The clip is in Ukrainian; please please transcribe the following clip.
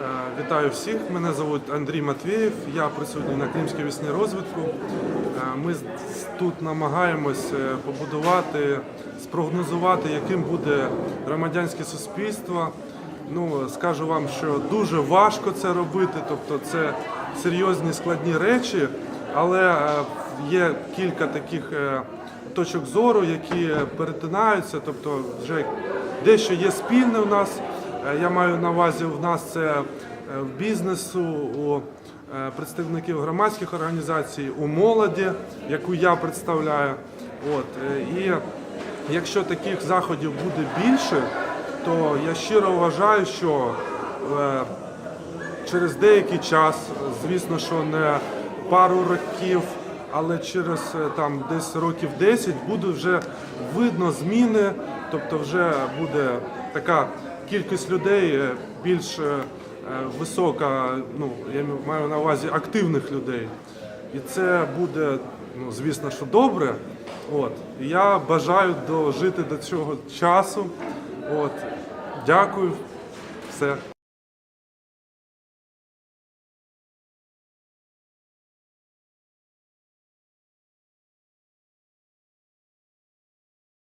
Е, Вітаю всіх. Мене звуть Андрій Матвєєв. Я присутній на Кримській весні розвитку. Е, Ми тут намагаємось побудувати, спрогнозувати, яким буде громадянське суспільство. Ну, скажу вам, що дуже важко це робити, тобто це серйозні складні речі, але е, є кілька таких точок зору, які перетинаються, тобто вже дещо є спільне у нас. Е, Я маю на увазі, в нас це е, в бізнесу, у е, представників громадських організацій, у молоді, яку я представляю. От. І якщо таких заходів буде більше, то я щиро вважаю, що через деякий час, звісно, що не пару років, але через там десь років 10 буде вже видно зміни, тобто вже буде така кількість людей е, більш е, е, висока, ну я маю на увазі активних людей. І це буде, ну звісно, що добре. От я бажаю дожити до цього часу. От, дякую, все.